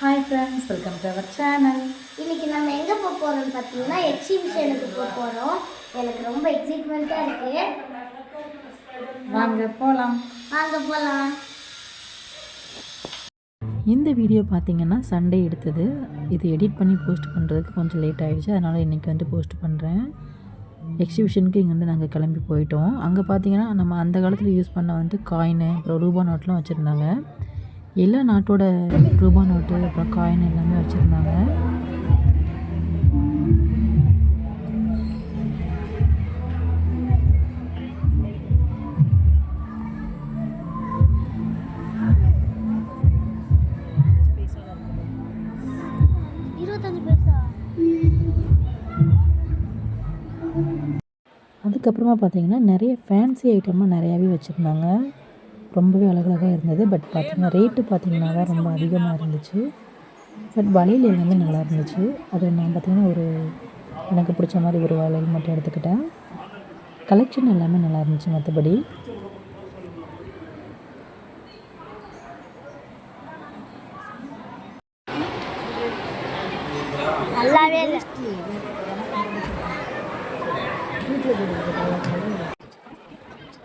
Hi friends welcome to our channel இன்னைக்கு நம்ம எங்கே போக போகிறோம்னு பார்த்தீங்கன்னா எக்ஸிபிஷனுக்கு போக போகிறோம் எனக்கு ரொம்ப எக்ஸைட்மெண்ட்டாக இருக்குது வாங்க போகலாம் வாங்க போகலாம் இந்த வீடியோ பார்த்தீங்கன்னா சண்டே எடுத்தது. இது எடிட் பண்ணி போஸ்ட் பண்ணுறதுக்கு கொஞ்சம் லேட் ஆகிடுச்சு அதனால் இன்றைக்கி வந்து போஸ்ட் பண்ணுறேன் எக்ஸிபிஷனுக்கு இங்கேருந்து நாங்கள் கிளம்பி போயிட்டோம். அங்கே பார்த்தீங்கன்னா நம்ம அந்த காலத்தில் யூஸ் பண்ண வந்து காயின் அப்புறம் ரூபா நோட்லாம் வச்சுருந்தாங்க. எல்லா நாட்டோட ரூபா நோட்டு அப்புறம் காயின் எல்லாமே வச்சுருந்தாங்க. அதுக்கப்புறமா பார்த்தீங்கன்னா நிறைய ஃபேன்சி ஐட்டம்லாம் நிறையாவே வச்சுருந்தாங்க. ரொம்பவே அழகழகாக இருந்தது. பட் பார்த்திங்கன்னா ரேட்டு பார்த்திங்கன்னா தான் ரொம்ப அதிகமாக இருந்துச்சு. பட் வளையல் எல்லாமே நல்லா இருந்துச்சு. அது நான் பார்த்தீங்கன்னா ஒரு எனக்கு பிடிச்ச மாதிரி ஒரு வளையல் மட்டும் எடுத்துக்கிட்டேன். கலெக்ஷன் எல்லாமே நல்லா இருந்துச்சு மற்றபடி நல்லாவே இல்லை.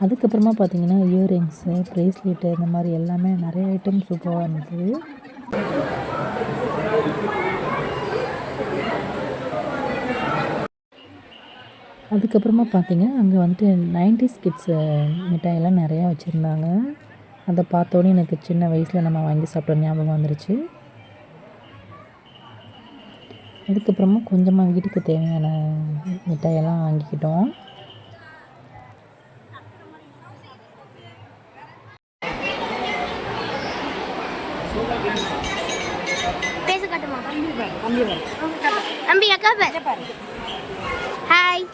அதுக்கப்புறமா பார்த்தீங்கன்னா இயரிங்ஸு ப்ரேஸ்லெட்டு இந்த மாதிரி எல்லாமே நிறைய ஐட்டம் சூப்பராக இருந்தது அதுக்கப்புறமா பார்த்தீங்கன்னா அங்கே வந்துட்டு நைன்டிஸ் கிட்ஸு மிட்டாயெல்லாம் நிறையா வச்சுருந்தாங்க. அதை பார்த்தோன்னே எனக்கு சின்ன வயசில் நம்ம வாங்கி சாப்பிட்ட ஞாபகம் வந்துருச்சு. அதுக்கப்புறமா கொஞ்சமாக வீட்டுக்கு தேவையான மிட்டாயெல்லாம் வாங்கிக்கிட்டோம். தம்பி அக்கா பேர் ஹாய்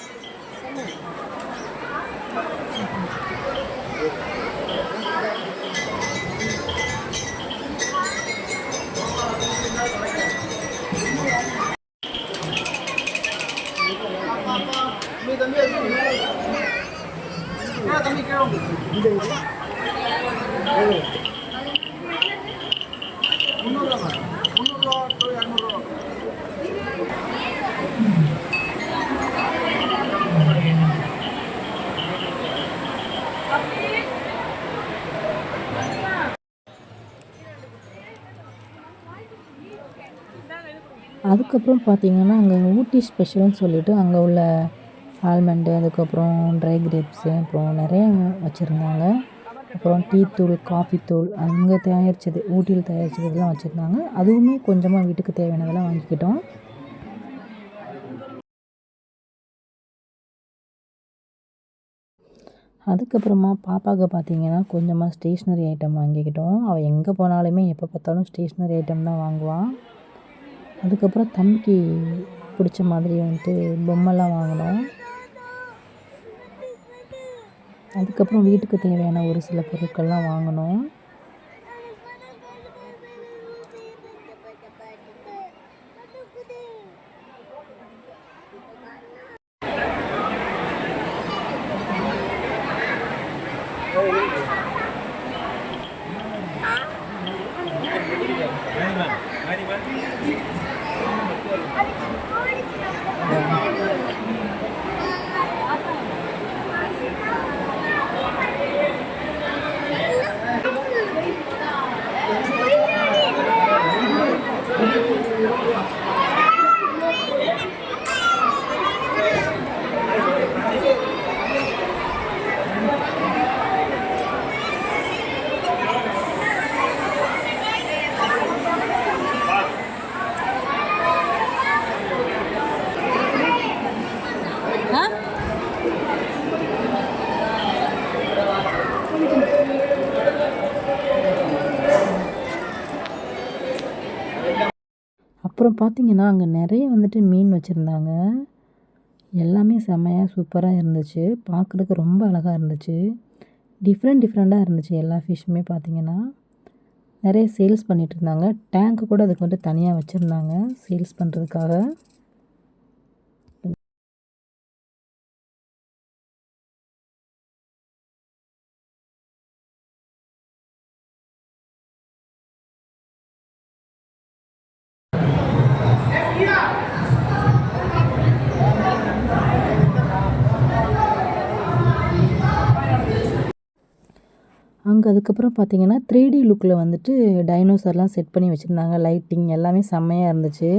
அதுக்கப்புறம் பார்த்தீங்கன்னா அங்கே ஊட்டி ஸ்பெஷல்னு சொல்லிவிட்டு அங்கே உள்ள ஆல்மண்டு அதுக்கப்புறம் ட்ரை கிரேப்ஸு அப்புறம் நிறைய வச்சுருந்தாங்க. அப்புறம் டீ தூள் காஃபி தூள் அங்கே தயாரித்தது ஊட்டியில் தயாரித்ததுலாம் வச்சுருந்தாங்க. அதுவுமே கொஞ்சமாக வீட்டுக்கு தேவையானதெல்லாம் வாங்கிக்கிட்டோம். அதுக்கப்புறமா பாப்பாவுக்கு பார்த்தீங்கன்னா கொஞ்சமாக ஸ்டேஷ்னரி ஐட்டம் வாங்கிக்கிட்டோம். அவள் எங்கே போனாலுமே எப்போ பார்த்தாலும் ஸ்டேஷ்னரி ஐட்டம் தான் வாங்குவாள் அதுக்கப்புறம் தம்பிக்கு பிடிச்ச மாதிரி வந்துட்டு பொம்மைலாம் வாங்கினோம். அதுக்கப்புறம் வீட்டுக்கு தேவையான ஒரு சில பொருட்கள்லாம் வாங்கினோம். அப்புறம் பார்த்தீங்கன்னா அங்கே நிறைய வந்துட்டு மீன் வச்சுருந்தாங்க. எல்லாமே செம்மையாக சூப்பராக இருந்துச்சு. பார்க்குறதுக்கு ரொம்ப அழகாக இருந்துச்சு. டிஃப்ரெண்ட் டிஃப்ரெண்ட்டாக இருந்துச்சு எல்லா ஃபிஷ்ஷுமே பார்த்தீங்கன்னா நிறைய சேல்ஸ் பண்ணிகிட்டு இருந்தாங்க. டேங்க்கு கூட அதுக்கு வந்துட்டு தனியாக வச்சுருந்தாங்க சேல்ஸ் பண்ணுறதுக்காக அங்கே அதுக்கப்புறம் பார்த்தீங்கன்னா த்ரீ டி லுக்கில் வந்துட்டு டைனோசர்லாம் செட் பண்ணி வச்சுருந்தாங்க. லைட்டிங் எல்லாமே செம்மையாக இருந்துச்சு.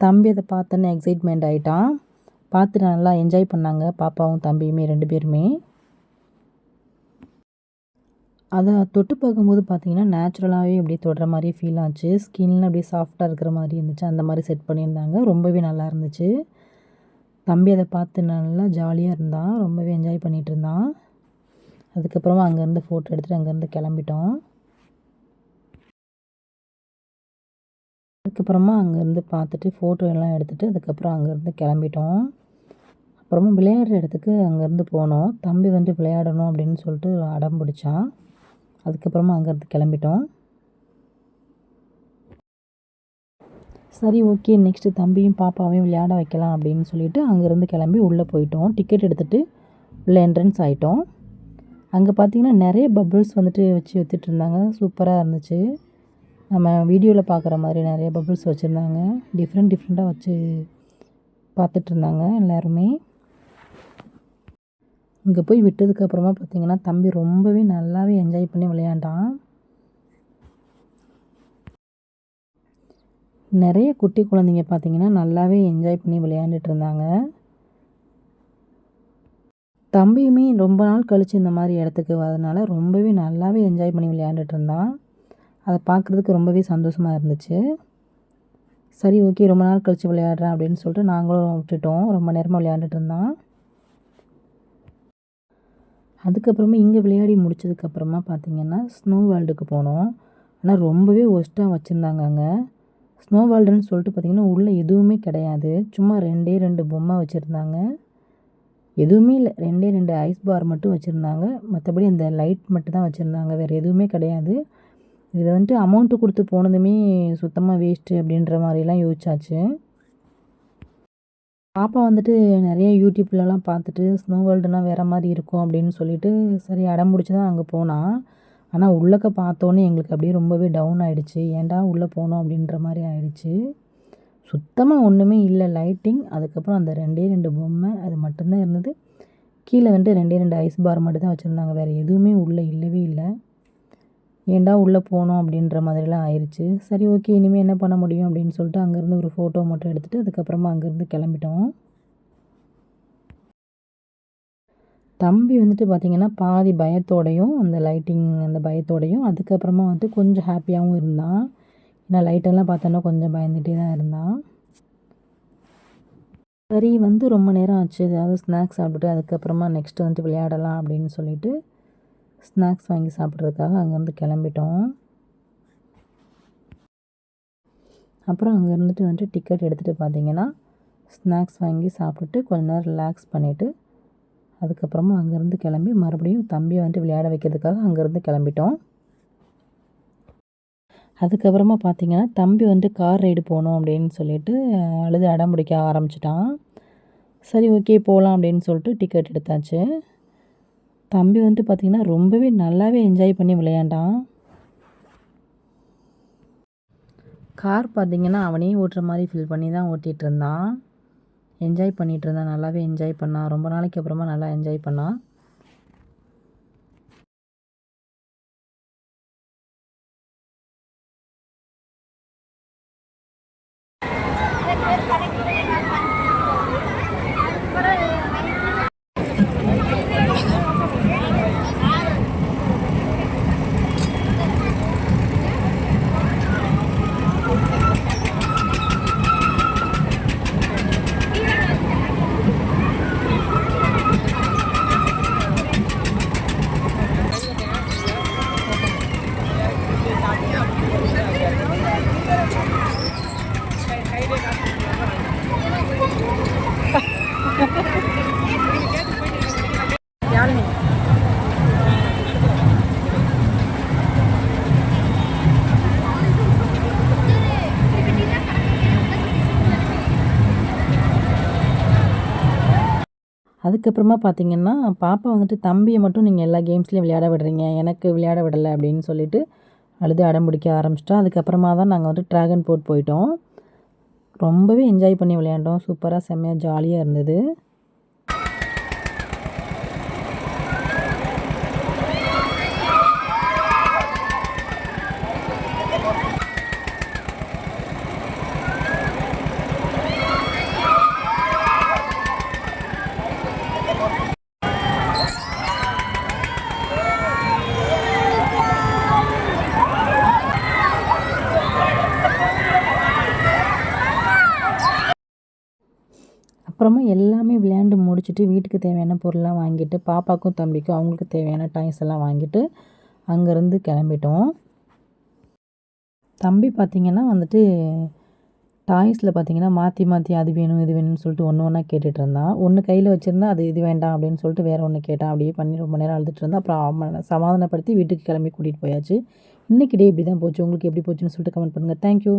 தம்பி அதை பார்த்தோன்னே எக்ஸைட்மெண்ட் ஆகிட்டான் பார்த்து நல்லா என்ஜாய் பண்ணாங்க. பாப்பாவும் தம்பியுமே ரெண்டு பேருமே. அதை தொட்டு பார்க்கும்போது பார்த்தீங்கன்னா நேச்சுரலாகவே அப்படியே தொடுற மாதிரியே ஃபீல் ஆச்சு. ஸ்கின்லாம் அப்படியே சாஃப்டாக இருக்கிற மாதிரி இருந்துச்சு. அந்த மாதிரி செட் பண்ணியிருந்தாங்க. ரொம்பவே நல்லா இருந்துச்சு. தம்பி அதை பார்த்து நல்லா ஜாலியாக இருந்தான். ரொம்பவே என்ஜாய் பண்ணிகிட்டு இருந்தான். அதுக்கப்புறமா அங்கேருந்து ஃபோட்டோ எடுத்துகிட்டு அங்கேருந்து கிளம்பிட்டோம். அதுக்கப்புறமா அங்கேருந்து பார்த்துட்டு ஃபோட்டோ எல்லாம் எடுத்துகிட்டு அதுக்கப்புறம் அங்கேருந்து கிளம்பிட்டோம். அப்புறமா விளையாடுற இடத்துக்கு அங்கேருந்து போனோம். தம்பி வந்து விளையாடணும் அப்படின்னு சொல்லிட்டு அடம் பிடிச்சான். அதுக்கப்புறமா அங்கேருந்து கிளம்பிட்டோம். சரி ஓகே நெக்ஸ்ட்டு தம்பியும் பாப்பாவையும் விளையாட வைக்கலாம் அப்படின்னு சொல்லிட்டு அங்கேருந்து கிளம்பி உள்ளே போயிட்டோம். டிக்கெட் எடுத்துகிட்டு உள்ளே என்ட்ரன்ஸ் ஆகிட்டோம் அங்கே பார்த்தீங்கன்னா நிறைய பபுள்ஸ் வந்துட்டு வச்சு வித்துட்டு இருந்தாங்க சூப்பராக இருந்துச்சு. நம்ம வீடியோவில் பார்க்குற மாதிரி நிறைய பபுள்ஸ் வச்சுருந்தாங்க. டிஃப்ரெண்ட் டிஃப்ரெண்ட்டாக வச்சு பார்த்துட்டு இருந்தாங்க எல்லாருமே. இங்கே போய் விட்டதுக்கப்புறமா பார்த்தீங்கன்னா தம்பி ரொம்பவே நல்லாவே என்ஜாய் பண்ணி விளையாண்டான். நிறைய குட்டி குழந்தைங்க பார்த்தீங்கன்னா நல்லாவே என்ஜாய் பண்ணி விளையாண்டுட்டு இருந்தாங்க தம்பியுமே ரொம்ப நாள் கழித்து இந்த மாதிரி இடத்துக்கு வரதுனால ரொம்பவே நல்லாவே என்ஜாய் பண்ணி விளையாண்டுட்டு இருந்தான். அதை பார்க்குறதுக்கு ரொம்பவே சந்தோஷமாக இருந்துச்சு. சரி ஓகே ரொம்ப நாள் கழித்து விளையாடுறேன் அப்படின்னு சொல்லிட்டு நாங்களும் விட்டுட்டோம். ரொம்ப நேரமாக விளையாண்டுட்டு இருந்தான். அதுக்கப்புறமா இங்கே விளையாடி முடிச்சதுக்கப்புறமா பார்த்திங்கன்னா ஸ்னோ வேர்ல்டுக்கு போனோம். ஆனால் ரொம்பவே ஒஸ்ட்டாக வச்சுருந்தாங்க அங்கே. ஸ்னோ வேர்ல்டுன்னு சொல்லிட்டு பார்த்திங்கன்னா உள்ளே எதுவுமே கிடையாது. சும்மா ரெண்டே ரெண்டு பொம்மை வச்சுருந்தாங்க. எதுவுமே இல்லை. ரெண்டே ரெண்டு ஐஸ் பார் மட்டும் வச்சுருந்தாங்க. மற்றபடி அந்த லைட் மட்டும் தான் வச்சுருந்தாங்க. வேறு எதுவுமே கிடையாது. இது வந்துட்டு அமௌண்ட்டு கொடுத்து போனதுமே சுத்தமாக வேஸ்ட்டு அப்படின்ற மாதிரிலாம் யோசிச்சாச்சு. பாப்பா வந்துட்டு நிறைய யூடியூப்லலாம் பார்த்துட்டு ஸ்னோ வேர்ல்டுனா வேறு மாதிரி இருக்கும் அப்படின்னு சொல்லிட்டு சரி அடம் பிடிச்சி தான் அங்கே போனான் ஆனால் உள்ளக்க பார்த்தோன்னே எங்களுக்கு அப்படியே ரொம்பவே டவுன் ஆகிடுச்சு ஏன்டா உள்ளே போனோம் அப்படின்ற மாதிரி ஆகிடுச்சு சுத்தமாக ஒன்றுமே இல்லை லைட்டிங் அதுக்கப்புறம் அந்த ரெண்டே ரெண்டு பொம்மை அது மட்டும்தான் இருந்தது. கீழே வந்துட்டு ரெண்டே ரெண்டு ஐஸ் பார் மட்டும் தான் வச்சுருந்தாங்க. வேறு எதுவுமே உள்ளே இல்லவே இல்லை. ஏன்டா உள்ளே போனோம் அப்படின்ற மாதிரிலாம் ஆயிடுச்சு சரி ஓகே இனிமேல் என்ன பண்ண முடியும் அப்படின்னு சொல்லிட்டு அங்கேருந்து ஒரு ஃபோட்டோ மட்டும் எடுத்துகிட்டு அதுக்கப்புறமா அங்கேருந்து கிளம்பிட்டோம். தம்பி வந்துட்டு பார்த்திங்கன்னா பாதி பயத்தோடையும் அந்த லைட்டிங் அந்த பயத்தோடையும் அதுக்கப்புறமா வந்துட்டு கொஞ்சம் ஹாப்பியாகவும் இருந்தான். நான் லைட்டெல்லாம் பார்த்தோன்னா கொஞ்சம் பயந்துகிட்டே தான் இருந்தான். சரி வந்து ரொம்ப நேரம் ஆச்சு. ஏதாவது ஸ்நாக்ஸ் சாப்பிட்டுட்டு அதுக்கப்புறமா நெக்ஸ்ட்டு வந்துட்டு விளையாடலாம் அப்படின்னு சொல்லிட்டு ஸ்நாக்ஸ் வாங்கி சாப்பிட்றதுக்காக அங்கேருந்து கிளம்பிட்டோம். அப்புறம் அங்கே இருந்துட்டு வந்துட்டு டிக்கெட் எடுத்துகிட்டு பார்த்தீங்கன்னா ஸ்நாக்ஸ் வாங்கி சாப்பிட்டுட்டு கொஞ்ச நேரம் ரிலாக்ஸ் பண்ணிவிட்டு அதுக்கப்புறமா அங்கேருந்து கிளம்பி மறுபடியும் தம்பியை வந்துட்டு விளையாட வைக்கிறதுக்காக அங்கேருந்து கிளம்பிட்டோம். அதுக்கப்புறமா பார்த்தீங்கன்னா தம்பி வந்துட்டு கார் ரைடு போகணும் அப்படின்னு சொல்லிட்டு அழுது அடம் பிடிக்க ஆரம்பிச்சிட்டான். சரி ஓகே போகலாம் அப்படின்னு சொல்லிட்டு டிக்கெட் எடுத்தாச்சு. தம்பி வந்துட்டு பார்த்திங்கன்னா ரொம்பவே நல்லாவே என்ஜாய் பண்ணி விளையாண்டான். கார் பார்த்திங்கன்னா அவனையும் ஓட்டுற மாதிரி ஃபீல் பண்ணி தான் ஓட்டிகிட்டு இருந்தான். என்ஜாய் பண்ணிகிட்டு இருந்தான். நல்லாவே என்ஜாய் பண்ணான். ரொம்ப நாளைக்கு அப்புறமா நல்லா என்ஜாய் பண்ணான். அதுக்கப்புறமா பார்த்தீங்கன்னா பாப்பா வந்துட்டு தம்பியை மட்டும் நீங்கள் எல்லா கேம்ஸ்லேயும் விளையாட விடுறீங்க. எனக்கு விளையாட விடலை அப்படின்னு சொல்லிட்டு அழுது அடம் பிடிக்க ஆரம்பிச்சிட்டோம் அதுக்கப்புறமா தான் நாங்கள் வந்து ட்ராகன் போட் போயிட்டோம். ரொம்பவே என்ஜாய் பண்ணி விளையாண்டோம். சூப்பராக செம்மையாக ஜாலியாக இருந்தது. அப்புறமா எல்லாமே விளையாண்டு முடிச்சுட்டு வீட்டுக்கு தேவையான பொருள்லாம் வாங்கிட்டு பாப்பாக்கும் தம்பிக்கும் அவங்களுக்கு தேவையான டாய்ஸ் எல்லாம் வாங்கிட்டு அங்கேருந்து கிளம்பிட்டோம். தம்பி பார்த்திங்கன்னா வந்துட்டு டாய்ஸில் பார்த்தீங்கன்னா மாற்றி மாற்றி அது வேணும் இது வேணும்னு சொல்லிட்டு ஒன்று ஒன்றா கேட்டுகிட்டு இருந்தான். ஒன்று கையில் வச்சுருந்தா அது இது வேண்டாம் அப்படின்னு சொல்லிட்டு வேறு ஒன்று கேட்டான். அப்படியே பண்ணி ரொம்ப நேரம் அழுதுட்டு இருந்தா அப்புறம் அவனை சமாதானப்படுத்தி வீட்டுக்கு கிளம்பி கூட்டிகிட்டு போயாச்சு. இன்றைக்கி டே இப்படி தான் போச்சு. உங்களுக்கு எப்படி போச்சுன்னு சொல்லிட்டு கமெண்ட் பண்ணுங்கள் தேங்க்யூ